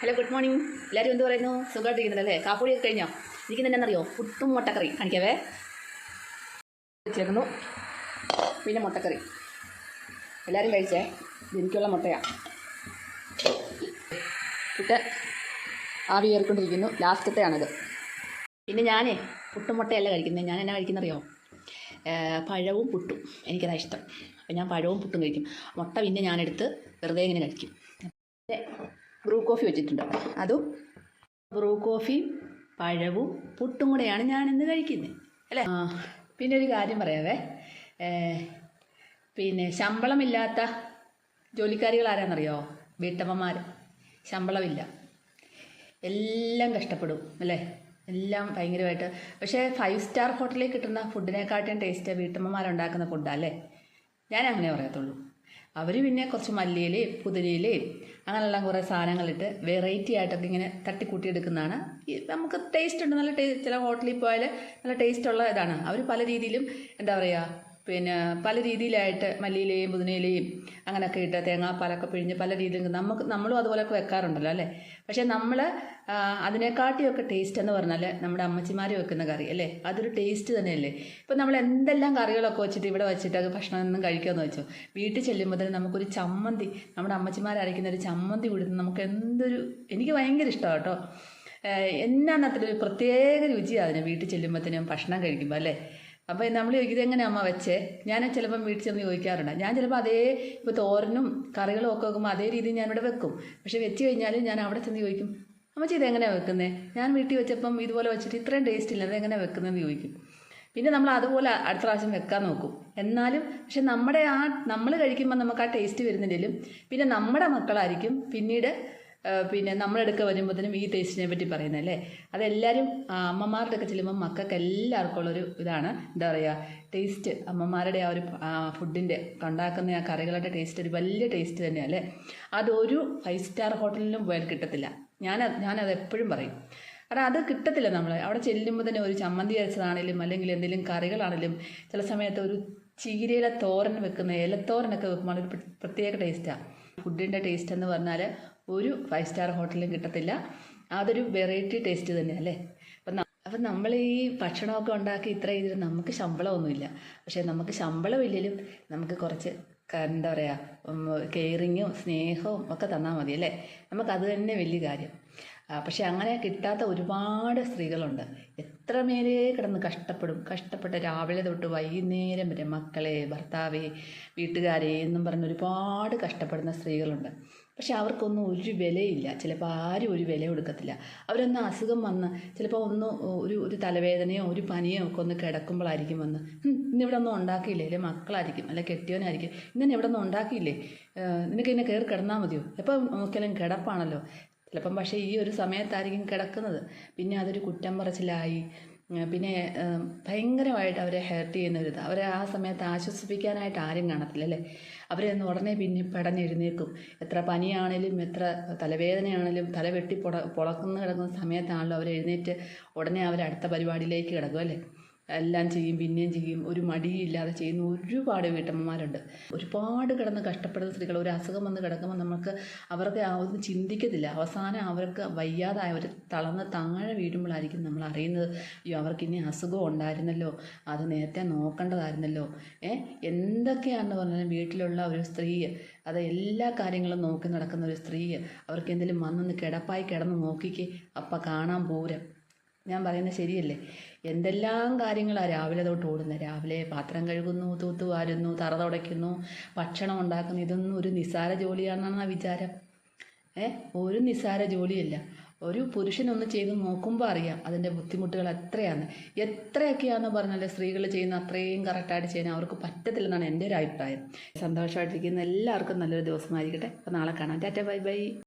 Hello good morning എല്ലാവരും എന്ത് പറയുന്നു? സുഖമായിട്ടിരിക്കുന്നുണ്ടല്ലേ കാപ്പുടിയൊക്കെ കഴിഞ്ഞോ? തന്നെ എന്നറിയോ പുട്ടും മുട്ടക്കറി കാണിക്കാവേ. വെച്ചേക്കുന്നു. പിന്നെ മുട്ടക്കറി. എല്ലാവരും കഴിച്ചേ? എനിക്കുള്ള മുട്ടയാണ് പുട്ട് ആവി കയറിക്കൊണ്ടിരിക്കുന്നു. ലാസ്റ്റത്തെയാണിത്. പിന്നെ ഞാനേ പുട്ടും മുട്ടയല്ല കഴിക്കുന്നത്. ഞാൻ എന്നാ കഴിക്കുന്നറിയോ? പഴവും പുട്ടും. എനിക്കതാ ഇഷ്ടം. അപ്പം ഞാൻ പഴവും പുട്ടും കഴിക്കും. മുട്ട പിന്നെ ഞാനെടുത്ത് വെറുതെ ഇങ്ങനെ കഴിക്കും. ബ്രൂ കോഫി വെച്ചിട്ടുണ്ട്. അതും ബ്രൂ കോഫിയും പഴവും പുട്ടും കൂടെയാണ് ഞാൻ ഇന്ന് കഴിക്കുന്നത്. അല്ലേ? പിന്നെ ഒരു കാര്യം പറയാവേ. പിന്നെ ശമ്പളമില്ലാത്ത ജോലിക്കാരികൾ ആരാണെന്നറിയോ വീട്ടമ്മമാർ. ശമ്പളമില്ല. എല്ലാം കഷ്ടപ്പെടും അല്ലേ? എല്ലാം ഭയങ്കരമായിട്ട്. പക്ഷേ ഫൈവ് സ്റ്റാർ ഹോട്ടലിൽ കിട്ടുന്ന ഫുഡിനെക്കാട്ടും ടേസ്റ്റ് വീട്ടമ്മമാരുണ്ടാക്കുന്ന ഫുഡാണ് അല്ലേ? ഞാൻ അങ്ങനെ പറയത്തുള്ളൂ. അവർ പിന്നെ കുറച്ച് മല്ലിയിലയും പുതിനയിലയും അങ്ങനെയെല്ലാം കുറേ സാധനങ്ങളിട്ട് വെറൈറ്റി ആയിട്ടൊക്കെ ഇങ്ങനെ തട്ടിക്കൂട്ടി എടുക്കുന്നതാണ് നമുക്ക് ടേസ്റ്റ് ഉണ്ട്. നല്ല ടേസ്റ്റ് ചില ഹോട്ടലിൽ പോയാൽ നല്ല ടേസ്റ്റ് ഉള്ള ഇതാണ്. അവർ പല രീതിയിലും എന്താ പറയുക പിന്നെ പല രീതിയിലായിട്ട് മല്ലിയിലയും പുതിനയിലയും അങ്ങനെയൊക്കെ ഇട്ട് തേങ്ങാപ്പാലൊക്കെ പിഴിഞ്ഞ് പല രീതിയിൽ നമുക്ക് നമ്മളും അതുപോലെയൊക്കെ വെക്കാറുണ്ടല്ലോ അല്ലേ? പക്ഷേ നമ്മൾ അതിനെക്കാട്ടിയൊക്കെ ടേസ്റ്റ് എന്ന് പറഞ്ഞാൽ നമ്മുടെ അമ്മച്ചിമാർ വെക്കുന്ന കറി അല്ലേ? അതൊരു ടേസ്റ്റ് തന്നെയല്ലേ? ഇപ്പം നമ്മൾ എന്തെല്ലാം കറികളൊക്കെ വെച്ചിട്ട് ഇവിടെ വെച്ചിട്ട് അത് ഭക്ഷണം ഒന്നും കഴിക്കാമെന്ന് വെച്ചോ വീട്ടിൽ ചെല്ലുമ്പോൾ തന്നെ നമുക്കൊരു ചമ്മന്തി നമ്മുടെ അമ്മച്ചിമാർ അരയ്ക്കുന്ന ഒരു ചമ്മന്തി കൊടുത്ത് നമുക്ക് എന്തൊരു എനിക്ക് ഭയങ്കര ഇഷ്ടമാണ് കേട്ടോ. എന്നാന്നത്ര ഒരു പ്രത്യേക രുചിയാണ് അതിന് വീട്ടിൽ ചെല്ലുമ്പോഴത്തേനും ഭക്ഷണം കഴിക്കുമ്പോൾ അല്ലേ? അപ്പോൾ നമ്മൾ ചോദിക്കും ഇതെങ്ങനെ അമ്മ വെച്ചേ? ഞാൻ ചിലപ്പം വീട്ടിൽ ചെന്ന് ചോദിക്കാറുണ്ട്. ഞാൻ ചിലപ്പോൾ അതേ ഇപ്പോൾ തോരനും കറികളും ഒക്കെ വെക്കുമ്പോൾ അതേ രീതിയിൽ ഞാൻ ഇവിടെ വെക്കും. പക്ഷേ വെച്ച് കഴിഞ്ഞാൽ ഞാൻ അവിടെ ചെന്ന് ചോദിക്കും അമ്മച്ചി ഇതെങ്ങനെയാണ് വെക്കുന്നത് ഞാൻ വീട്ടിൽ വെച്ചപ്പം ഇതുപോലെ വെച്ചിട്ട് ഇത്രയും ടേസ്റ്റ് ഇല്ല അതെങ്ങനെയാണ് വെക്കുന്നതെന്ന് ചോദിക്കും. പിന്നെ നമ്മൾ അതുപോലെ അടുത്ത പ്രാവശ്യം വെക്കാൻ നോക്കും. എന്നാലും പക്ഷെ നമ്മുടെ ആ നമ്മൾ കഴിക്കുമ്പോൾ നമുക്ക് ആ ടേസ്റ്റ് വരുന്നില്ലെങ്കിലും പിന്നെ നമ്മുടെ മക്കളായിരിക്കും പിന്നീട് പിന്നെ നമ്മളെടുക്ക വരുമ്പോഴത്തേനും ഈ ടേസ്റ്റിനെ പറ്റി പറയുന്നത് അല്ലേ? അതെല്ലാവരും അമ്മമാരുടെ ഒക്കെ ചെല്ലുമ്പോൾ മക്കൾക്ക് എല്ലാവർക്കും ഉള്ളൊരു ഇതാണ്. എന്താ പറയുക ടേസ്റ്റ് അമ്മമാരുടെ ആ ഒരു ഫുഡിന്റെ ഉണ്ടാക്കുന്ന ആ കറികളുടെ ടേസ്റ്റ് ഒരു വലിയ ടേസ്റ്റ് തന്നെയാണ് അല്ലേ? അതൊരു ഫൈവ് സ്റ്റാർ ഹോട്ടലിലും പോയാൽ കിട്ടത്തില്ല. ഞാൻ ഞാനത് എപ്പോഴും പറയും. കാരണം അത് കിട്ടത്തില്ല നമ്മൾ അവിടെ ചെല്ലുമ്പോൾ തന്നെ ഒരു ചമ്മന്തി അരച്ചതാണേലും അല്ലെങ്കിൽ എന്തെങ്കിലും കറികളാണേലും ചില സമയത്ത് ഒരു ചീരയിലെ തോരൻ വെക്കുന്ന ഇലത്തോരനൊക്കെ വെക്കുമ്പോൾ ഒരു പ്രത്യേക ടേസ്റ്റാണ് ഫുഡിന്റെ ടേസ്റ്റ് എന്ന് പറഞ്ഞാൽ ഒരു ഫൈവ് സ്റ്റാർ ഹോട്ടലിലും കിട്ടത്തില്ല. അതൊരു വെറൈറ്റി ടേസ്റ്റ് തന്നെയാണ് അല്ലേ? അപ്പം അപ്പം നമ്മൾ ഈ ഭക്ഷണമൊക്കെ ഉണ്ടാക്കി ഇത്ര ഇതിൽ നമുക്ക് ശമ്പളമൊന്നുമില്ല. പക്ഷേ നമുക്ക് ശമ്പളമില്ലെങ്കിലും നമുക്ക് കുറച്ച് എന്താ പറയുക കെയറിങ്ങും സ്നേഹവും ഒക്കെ തന്നാൽ മതി അല്ലേ? നമുക്കത് തന്നെ വലിയ കാര്യം. പക്ഷെ അങ്ങനെ കിട്ടാത്ത ഒരുപാട് സ്ത്രീകളുണ്ട്. എത്ര മേലെ കിടന്ന് കഷ്ടപ്പെടും. കഷ്ടപ്പെട്ട് രാവിലെ തൊട്ട് വൈകുന്നേരം വരെ മക്കളെ ഭർത്താവെ വീട്ടുകാരെ എന്നും പറഞ്ഞ് ഒരുപാട് കഷ്ടപ്പെടുന്ന സ്ത്രീകളുണ്ട്. പക്ഷെ അവർക്കൊന്നും ഒരു വിലയില്ല. ചിലപ്പോൾ ആരും ഒരു വില കൊടുക്കത്തില്ല. അവരൊന്ന് അസുഖം വന്ന് ചിലപ്പോൾ ഒന്ന് ഒരു ഒരു തലവേദനയോ ഒരു പനിയോ ഒക്കെ ഒന്ന് കിടക്കുമ്പോഴായിരിക്കും വന്ന് ഇന്ന് ഇന്നിവിടെ ഒന്നും ഉണ്ടാക്കിയില്ലേ? അല്ലെ മക്കളായിരിക്കും അല്ലെ കെട്ടിയവനായിരിക്കും. ഇന്നെ ഇവിടെ ഒന്നും ഉണ്ടാക്കിയില്ലേ? നിനക്ക് ഇന്നെ കയറി കിടന്നാൽ മതിയോ? എപ്പോൾ നോക്കിയാലും കിടപ്പാണല്ലോ. ചിലപ്പം പക്ഷേ ഈ ഒരു സമയത്തായിരിക്കും കിടക്കുന്നത്. പിന്നെ അതൊരു കുറ്റം പറച്ചിലായി. പിന്നെ ഭയങ്കരമായിട്ട് അവരെ ഹേർട്ട് ചെയ്യുന്ന ഒരു ഇത്. അവരെ ആ സമയത്ത് ആശ്വസിപ്പിക്കാനായിട്ട് ആരും കാണത്തില്ല അല്ലേ? അവരെ ഒന്ന് ഉടനെ പിന്നെ പെടഞ്ഞെഴുന്നേക്കും എത്ര പനിയാണേലും എത്ര തലവേദനയാണേലും തല വെട്ടി പൊട പൊളക്കുന്ന കിടക്കുന്ന സമയത്താണല്ലോ അവർ എഴുന്നേറ്റ് ഉടനെ അവർ അടുത്ത പരിപാടിയിലേക്ക് കിടക്കും അല്ലേ? എല്ലാം ചെയ്യും പിന്നെയും ചെയ്യും. ഒരു മടിയില്ലാതെ ചെയ്യുന്ന ഒരുപാട് വീട്ടമ്മമാരുണ്ട്. ഒരുപാട് കിടന്ന് കഷ്ടപ്പെടുന്ന സ്ത്രീകൾ ഒരു അസുഖം വന്ന് കിടക്കുമ്പോൾ നമുക്ക് അവർക്ക് ഒന്നും ചിന്തിക്കത്തില്ല. അവസാനം അവർക്ക് വയ്യാതായ ഒരു തളർന്ന് താഴെ വീഴുമ്പോഴായിരിക്കും നമ്മൾ അറിയുന്നത് അയ്യോ അവർക്ക് ഇനി അസുഖം ഉണ്ടായിരുന്നല്ലോ അത് നേരത്തെ നോക്കേണ്ടതായിരുന്നല്ലോ. ഏ എന്തൊക്കെയാണെന്ന് പറഞ്ഞാലും വീട്ടിലുള്ള ഒരു സ്ത്രീ അത് എല്ലാ കാര്യങ്ങളും നോക്കി നടക്കുന്ന ഒരു സ്ത്രീ അവർക്ക് എന്തെങ്കിലും വന്നൊന്ന് കിടപ്പായി കിടന്ന് നോക്കിക്ക് അപ്പം കാണാൻ പൂരം. ഞാൻ പറയുന്നത് ശരിയല്ലേ? എന്തെല്ലാം കാര്യങ്ങളാണ് രാവിലെ തൊട്ട് ഓടുന്നത് രാവിലെ പാത്രം കഴുകുന്നു തൂത്ത് വാരുന്നു തറ തുടയ്ക്കുന്നു ഭക്ഷണം ഉണ്ടാക്കുന്നു. ഇതൊന്നും ഒരു നിസ്സാര ജോലിയാണെന്നാണ് വിചാരം. ഏ? ഒരു നിസ്സാര ജോലിയല്ല. ഒരു പുരുഷനൊന്ന് ചെയ്ത് നോക്കുമ്പോൾ അറിയാം അതിന്റെ ബുദ്ധിമുട്ടുകൾ എത്രയാണ്. എത്രയൊക്കെയാണെന്ന് പറഞ്ഞാൽ സ്ത്രീകൾ ചെയ്യുന്ന അത്രയും കറക്റ്റായിട്ട് ചെയ്യാൻ അവർക്ക് പറ്റത്തില്ലെന്നാണ് എന്റെ ഒരു അഭിപ്രായം. സന്തോഷമായിട്ടിരിക്കുന്ന എല്ലാവർക്കും നല്ലൊരു ദിവസമായിരിക്കട്ടെ. അപ്പോൾ നാളെ കാണാം. Tata bye bye.